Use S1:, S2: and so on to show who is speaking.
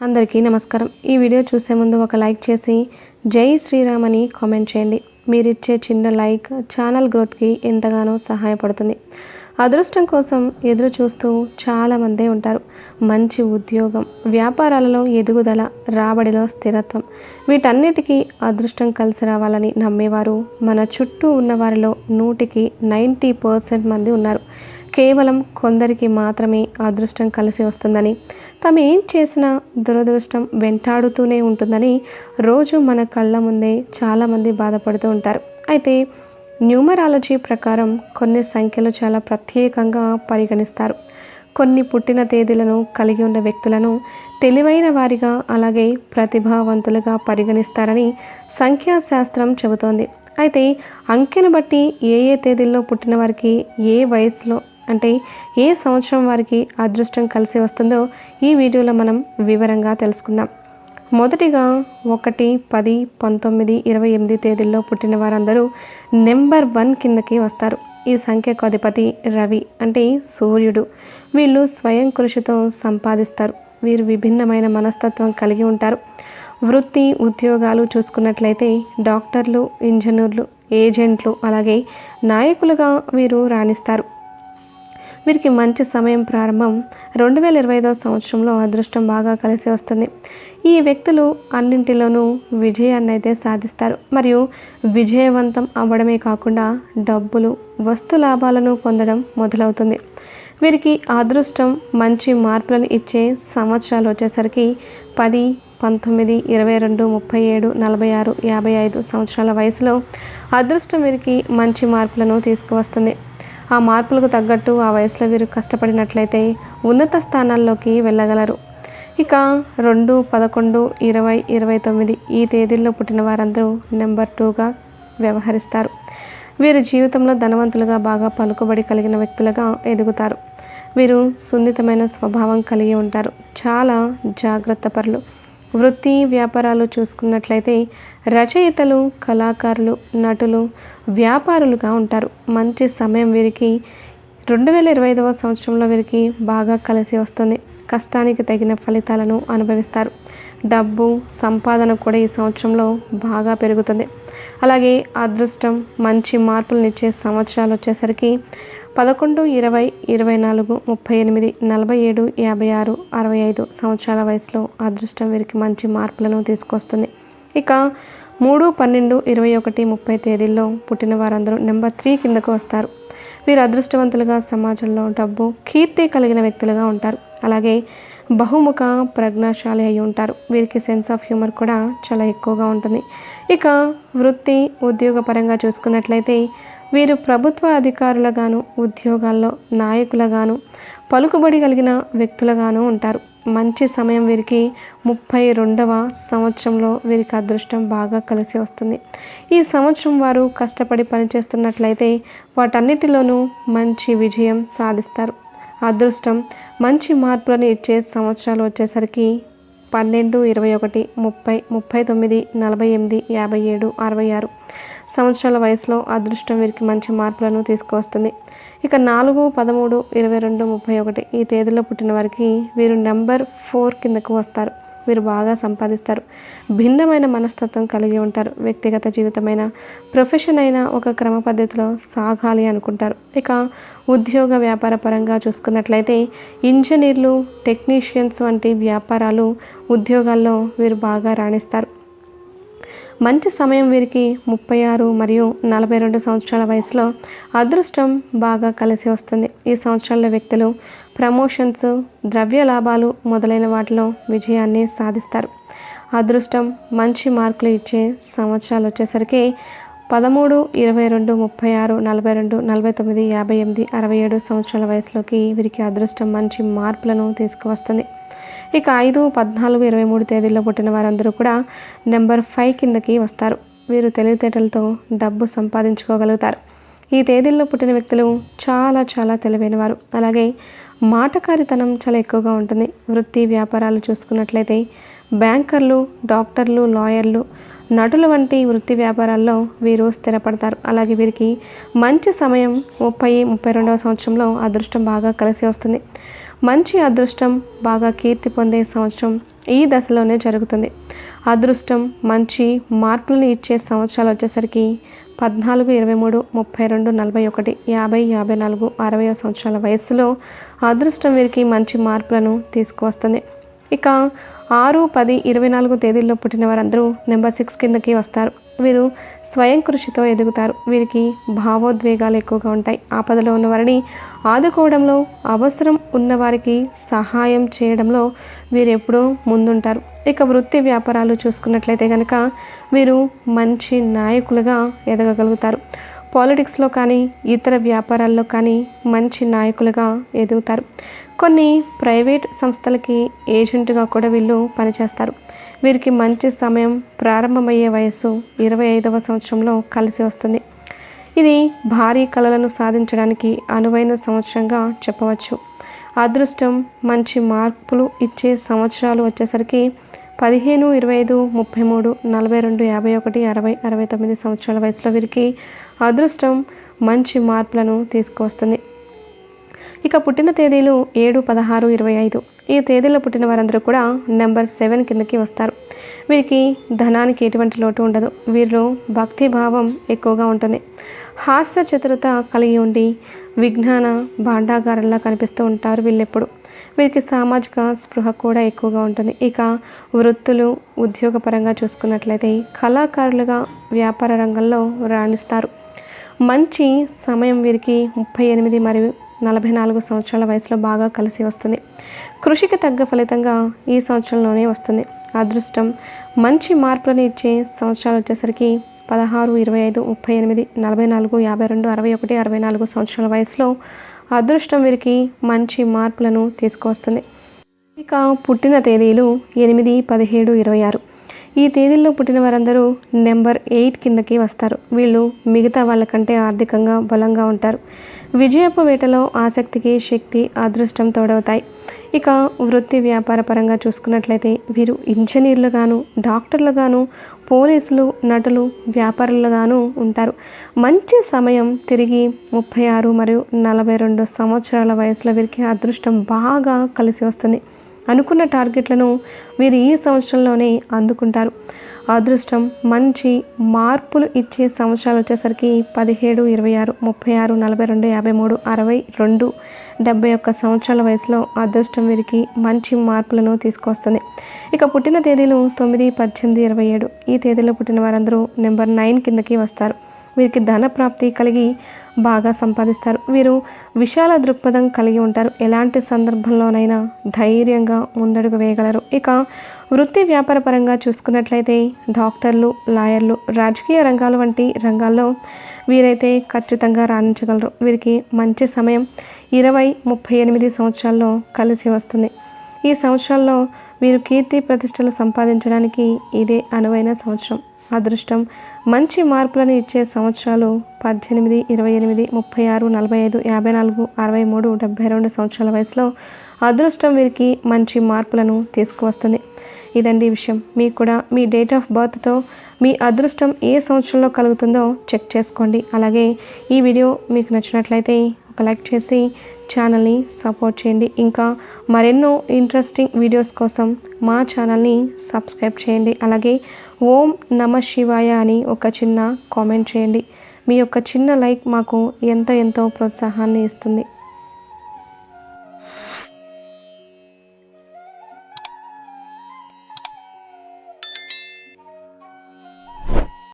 S1: అందరికీ నమస్కారం. ఈ వీడియో చూసే ముందు ఒక లైక్ చేసి జై శ్రీరామ్ అని కామెంట్ చేయండి. మీరిచ్చే చిన్న లైక్ ఛానల్ గ్రోత్కి ఎంతగానో సహాయపడుతుంది. అదృష్టం కోసం ఎదురు చూస్తూ చాలామందే ఉంటారు. మంచి ఉద్యోగం వ్యాపారాలలో ఎదుగుదల రాబడిలో స్థిరత్వం వీటన్నిటికీ అదృష్టం కలిసి రావాలని నమ్మేవారు. మన చుట్టూ ఉన్నవారిలో నూటికి నైంటీ పర్సెంట్ మంది ఉన్నారు. కేవలం కొందరికి మాత్రమే అదృష్టం కలిసి వస్తుందని తమ ఏం చేసినా దురదృష్టం వెంటాడుతూనే ఉంటుందని రోజు మన కళ్ళ ముందే చాలామంది బాధపడుతూ ఉంటారు. అయితే న్యూమరాలజీ ప్రకారం కొన్ని సంఖ్యలు చాలా ప్రత్యేకంగా పరిగణిస్తారు. కొన్ని పుట్టిన తేదీలను కలిగి ఉన్న వ్యక్తులను తెలివైన వారిగా అలాగే ప్రతిభావంతులుగా పరిగణిస్తారని సంఖ్యాశాస్త్రం చెబుతోంది. అయితే అంకెను బట్టి ఏ ఏ తేదీల్లో పుట్టిన వారికి ఏ వయసులో అంటే ఏ సంవత్సరం వారికి అదృష్టం కలిసి వస్తుందో ఈ వీడియోలో మనం వివరంగా తెలుసుకుందాం. మొదటిగా ఒకటి పది పంతొమ్మిది ఇరవై ఎనిమిది తేదీల్లో పుట్టిన వారందరూ నెంబర్ వన్ కిందకి వస్తారు. ఈ సంఖ్యకు అధిపతి రవి అంటే సూర్యుడు. వీళ్ళు స్వయం కృషితో సంపాదిస్తారు. వీరు విభిన్నమైన మనస్తత్వం కలిగి ఉంటారు. వృత్తి ఉద్యోగాలు చూసుకున్నట్లయితే డాక్టర్లు ఇంజనీర్లు ఏజెంట్లు అలాగే నాయకులుగా వీరు రాణిస్తారు. వీరికి మంచి సమయం ప్రారంభం రెండు వేల ఇరవై ఐదవ సంవత్సరంలో అదృష్టం బాగా కలిసి వస్తుంది. ఈ వ్యక్తులు అన్నింటిలోనూ విజయాన్ని అయితే సాధిస్తారు. మరియు విజయవంతం అవ్వడమే కాకుండా డబ్బులు వస్తు లాభాలను పొందడం మొదలవుతుంది. వీరికి అదృష్టం మంచి మార్పులను ఇచ్చే సంవత్సరాలు వచ్చేసరికి పది పంతొమ్మిది ఇరవై రెండు ముప్పై ఏడు నలభై ఆరు యాభై ఐదు సంవత్సరాల వయసులో అదృష్టం వీరికి మంచి మార్పులను తీసుకువస్తుంది. ఆ మార్పులకు తగ్గట్టు ఆ వయసులో వీరు కష్టపడినట్లయితే ఉన్నత స్థానాల్లోకి వెళ్ళగలరు. ఇక రెండు పదకొండు ఇరవై ఇరవై తొమ్మిది ఈ తేదీల్లో పుట్టిన వారందరూ నెంబర్ టూగా వ్యవహరిస్తారు. వీరు జీవితంలో ధనవంతులుగా బాగా పలుకుబడి కలిగిన వ్యక్తులుగా ఎదుగుతారు. వీరు సున్నితమైన స్వభావం కలిగి ఉంటారు. చాలా జాగ్రత్త పరులు. వృత్తి వ్యాపారాలు చూసుకున్నట్లయితే రచయితలు కళాకారులు నటులు వ్యాపారులుగా ఉంటారు. మంచి సమయం వీరికి రెండు వేల ఇరవై ఐదవ సంవత్సరంలో వీరికి బాగా కలిసి వస్తుంది. కష్టానికి తగిన ఫలితాలను అనుభవిస్తారు. డబ్బు సంపాదన కూడా ఈ సంవత్సరంలో బాగా పెరుగుతుంది. అలాగే అదృష్టం మంచి మార్పులనిచ్చే సంవత్సరాలు వచ్చేసరికి పదకొండు ఇరవై ఇరవై నాలుగు ముప్పై ఎనిమిది నలభై ఏడు యాభై ఆరు అరవై ఐదు సంవత్సరాల వయసులో అదృష్టం వీరికి మంచి మార్పులను తీసుకొస్తుంది. ఇక మూడు పన్నెండు ఇరవై ఒకటి ముప్పై తేదీల్లో పుట్టిన వారందరూ నెంబర్ త్రీ కిందకు వస్తారు. వీరు అదృష్టవంతులుగా సమాజంలో డబ్బు కీర్తి కలిగిన వ్యక్తులుగా ఉంటారు. అలాగే బహుముఖ ప్రజ్ఞాశాలి అయి ఉంటారు. వీరికి సెన్స్ ఆఫ్ హ్యూమర్ కూడా చాలా ఎక్కువగా ఉంటుంది. ఇక వృత్తి ఉద్యోగపరంగా చూసుకున్నట్లయితే వీరు ప్రభుత్వ అధికారులుగాను ఉద్యోగాల్లో నాయకులుగాను పలుకుబడి కలిగిన వ్యక్తులుగాను ఉంటారు. మంచి సమయం వీరికి ముప్పై రెండవ సంవత్సరంలో వీరికి అదృష్టం బాగా కలిసి వస్తుంది. ఈ సంవత్సరం వారు కష్టపడి పనిచేస్తున్నట్లయితే వాటన్నిటిలోనూ మంచి విజయం సాధిస్తారు. అదృష్టం మంచి మార్పులను ఇచ్చే సంవత్సరాలు వచ్చేసరికి పన్నెండు ఇరవై ఒకటి ముప్పై ముప్పై తొమ్మిది నలభై ఎనిమిది యాభై ఏడు అరవై ఆరు. సంవత్సరాల వయసులో అదృష్టం వీరికి మంచి మార్పులను తీసుకువస్తుంది. ఇక నాలుగు పదమూడు ఇరవై రెండు ముప్పై ఒకటి ఈ తేదీలో పుట్టిన వారికి వీరు నెంబర్ ఫోర్ కిందకు వస్తారు. వీరు బాగా సంపాదిస్తారు. భిన్నమైన మనస్తత్వం కలిగి ఉంటారు. వ్యక్తిగత జీవితమైన ప్రొఫెషన్ అయినా ఒక క్రమ పద్ధతిలో సాగాలి అనుకుంటారు. ఇక ఉద్యోగ వ్యాపార పరంగా చూసుకున్నట్లయితే ఇంజనీర్లు టెక్నీషియన్స్ వంటి వ్యాపారాలు ఉద్యోగాల్లో వీరు బాగా రాణిస్తారు. మంచి సమయం వీరికి ముప్పై ఆరు మరియు నలభై రెండు సంవత్సరాల వయసులో అదృష్టం బాగా కలిసి వస్తుంది. ఈ సంవత్సరాల వ్యక్తులు ప్రమోషన్స్ ద్రవ్య లాభాలు మొదలైన వాటిలో విజయాన్ని సాధిస్తారు. అదృష్టం మంచి మార్కులు ఇచ్చే సంవత్సరాలు వచ్చేసరికి పదమూడు ఇరవై రెండు ముప్పై ఆరు నలభై రెండు నలభై తొమ్మిది యాభై ఎనిమిది అరవై ఏడు సంవత్సరాల వయసులోకి వీరికి అదృష్టం మంచి మార్పులను తీసుకువస్తుంది. ఇక ఐదు పద్నాలుగు ఇరవై మూడు తేదీల్లో పుట్టిన వారందరూ కూడా నెంబర్ ఫైవ్ కిందకి వస్తారు. వీరు తెలివితేటలతో డబ్బు సంపాదించుకోగలుగుతారు. ఈ తేదీల్లో పుట్టిన వ్యక్తులు చాలా చాలా తెలివైన వారు అలాగే మాటకారితనం చాలా ఎక్కువగా ఉంటుంది. వృత్తి వ్యాపారాలు చూసుకున్నట్లయితే బ్యాంకర్లు డాక్టర్లు లాయర్లు నటుల వంటి వృత్తి వ్యాపారాల్లో వీరు స్థిరపడతారు. అలాగే వీరికి మంచి సమయం ముప్పై ముప్పై రెండవ సంవత్సరంలో అదృష్టం బాగా కలిసి వస్తుంది. మంచి అదృష్టం బాగా కీర్తి పొందే సంవత్సరం ఈ దశలోనే జరుగుతుంది. అదృష్టం మంచి మార్పులను ఇచ్చే సంవత్సరాలు వచ్చేసరికి పద్నాలుగు ఇరవై మూడు ముప్పై రెండు నలభై ఒకటి యాభై యాభై నాలుగు అరవై సంవత్సరాల వయస్సులో అదృష్టం వీరికి మంచి మార్పులను తీసుకువస్తుంది. ఇక ఆరు పది ఇరవై నాలుగు తేదీల్లో పుట్టిన వారందరూ నెంబర్ సిక్స్ కిందకి వస్తారు. వీరు స్వయం కృషితో ఎదుగుతారు. వీరికి భావోద్వేగాలు ఎక్కువగా ఉంటాయి. ఆపదలో ఉన్న వారిని ఆదుకోవడంలో అవసరం ఉన్నవారికి సహాయం చేయడంలో వీరు ఎప్పుడూ ముందుంటారు. ఇక వృత్తి వ్యాపారాలు చూసుకున్నట్లయితే కనుక వీరు మంచి నాయకులుగా ఎదగగలుగుతారు. పాలిటిక్స్లో కానీ ఇతర వ్యాపారాల్లో కానీ మంచి నాయకులుగా ఎదుగుతారు. కొన్ని ప్రైవేట్ సంస్థలకి ఏజెంట్గా కూడా వీళ్ళు పనిచేస్తారు. వీరికి మంచి సమయం ప్రారంభమయ్యే వయస్సు ఇరవై ఐదవ సంవత్సరంలో కలిసి వస్తుంది. ఇది భారీ కళలను సాధించడానికి అనువైన సంవత్సరంగా చెప్పవచ్చు. అదృష్టం మంచి మార్పులు ఇచ్చే సంవత్సరాలు వచ్చేసరికి పదిహేను ఇరవై ఐదు ముప్పై మూడు నలభై రెండు యాభై ఒకటి అరవై అరవై తొమ్మిది సంవత్సరాల వయసులో వీరికి అదృష్టం మంచి మార్పులను తీసుకువస్తుంది. ఇక పుట్టిన తేదీలు ఏడు పదహారు ఇరవై ఐదు ఈ తేదీలో పుట్టిన వారందరూ కూడా నెంబర్ సెవెన్ కిందకి వస్తారు. వీరికి ధనానికి ఎటువంటి లోటు ఉండదు. వీరిలో భక్తి భావం ఎక్కువగా ఉంటుంది. హాస్య చతురత కలిగి ఉండి విజ్ఞాన భాండాగారంలా కనిపిస్తూ ఉంటారు వీళ్ళెప్పుడు. వీరికి సామాజిక స్పృహ కూడా ఎక్కువగా ఉంటుంది. ఇక వృత్తులు ఉద్యోగపరంగా చూసుకున్నట్లయితే కళాకారులుగా వ్యాపార రంగంలో రాణిస్తారు. మంచి సమయం వీరికి ముప్పై ఎనిమిది మరియు నలభై నాలుగు సంవత్సరాల వయసులో బాగా కలిసి వస్తుంది. కృషికి తగ్గ ఫలితంగా ఈ సంవత్సరంలోనే వస్తుంది. అదృష్టం మంచి మార్పులను ఇచ్చే సంవత్సరాలు వచ్చేసరికి పదహారు ఇరవై ఐదు ముప్పై ఎనిమిది నలభై నాలుగు యాభై రెండు అరవై ఒకటి అరవై నాలుగు సంవత్సరాల వయసులో అదృష్టం వీరికి మంచి మార్పులను తీసుకువస్తుంది. ఇక పుట్టిన తేదీలు ఎనిమిది పదిహేడు ఇరవై ఆరు. ఈ తేదీల్లో పుట్టిన వారందరూ నెంబర్ ఎయిట్ కిందకి వస్తారు. వీళ్ళు మిగతా వాళ్ళకంటే ఆర్థికంగా బలంగా ఉంటారు. విజయపు వేటలో ఆసక్తికి శక్తి అదృష్టం తోడవుతాయి. ఇక వృత్తి వ్యాపార పరంగా చూసుకున్నట్లయితే వీరు ఇంజనీర్లుగాను డాక్టర్లుగాను పోలీసులు నటులు వ్యాపారులుగాను ఉంటారు. మంచి సమయం తిరిగి ముప్పై ఆరు మరియు నలభై రెండు సంవత్సరాల వయసులో వీరికి అదృష్టం బాగా కలిసి వస్తుంది. అనుకున్న టార్గెట్లను వీరు ఈ సంవత్సరంలోనే అందుకుంటారు. అదృష్టం మంచి మార్పులు ఇచ్చే సంవత్సరాలు వచ్చేసరికి పదిహేడు ఇరవై ఆరు ముప్పై ఆరు నలభై రెండు యాభై మూడు అరవై రెండు డెబ్బై ఒక్క సంవత్సరాల వయసులో అదృష్టం వీరికి మంచి మార్పులను తీసుకొస్తుంది ఇక పుట్టిన తేదీలు తొమ్మిది పద్దెనిమిది ఇరవై ఏడు. ఈ తేదీలో పుట్టిన వారందరూ నెంబర్ నైన్ కిందకి వస్తారు. వీరికి ధన ప్రాప్తి కలిగి బాగా సంపాదిస్తారు. వీరు విశాల దృక్పథం కలిగి ఉంటారు. ఎలాంటి సందర్భంలోనైనా ధైర్యంగా ముందడుగు వేయగలరు. ఇక వృత్తి వ్యాపార పరంగా చూసుకున్నట్లయితే డాక్టర్లు లాయర్లు రాజకీయ రంగాలు వంటి రంగాల్లో వీరైతే ఖచ్చితంగా రాణించగలరు. వీరికి మంచి సమయం ఇరవై ముప్పై ఎనిమిది సంవత్సరాల్లో కలిసి వస్తుంది. ఈ సంవత్సరాల్లో వీరు కీర్తి ప్రతిష్టలు సంపాదించడానికి ఇదే అనువైన సంవత్సరం. అదృష్టం. మంచి మార్పులను ఇచ్చే సంవత్సరాలు పద్దెనిమిది ఇరవై ఎనిమిది ముప్పై ఆరు నలభై ఐదు యాభై నాలుగు అరవై మూడు డెబ్బై రెండు సంవత్సరాల వయసులో అదృష్టం వీరికి మంచి మార్పులను తీసుకువస్తుంది. ఇదండి విషయం. మీకు కూడా మీ డేట్ ఆఫ్ బర్త్తో మీ అదృష్టం ఏ సంవత్సరంలో కలుగుతుందో చెక్ చేసుకోండి. అలాగే ఈ వీడియో మీకు నచ్చినట్లయితే ఒక లైక్ చేసి ఛానల్ని సపోర్ట్ చేయండి. ఇంకా మరెన్నో ఇంట్రెస్టింగ్ వీడియోస్ కోసం మా ఛానల్ని సబ్స్క్రైబ్ చేయండి. అలాగే ఓం నమ శివాయ అని ఒక చిన్న కామెంట్ చేయండి. మీ యొక్క చిన్న లైక్ మాకు ఎంతో ఎంతో ప్రోత్సాహాన్ని ఇస్తుంది.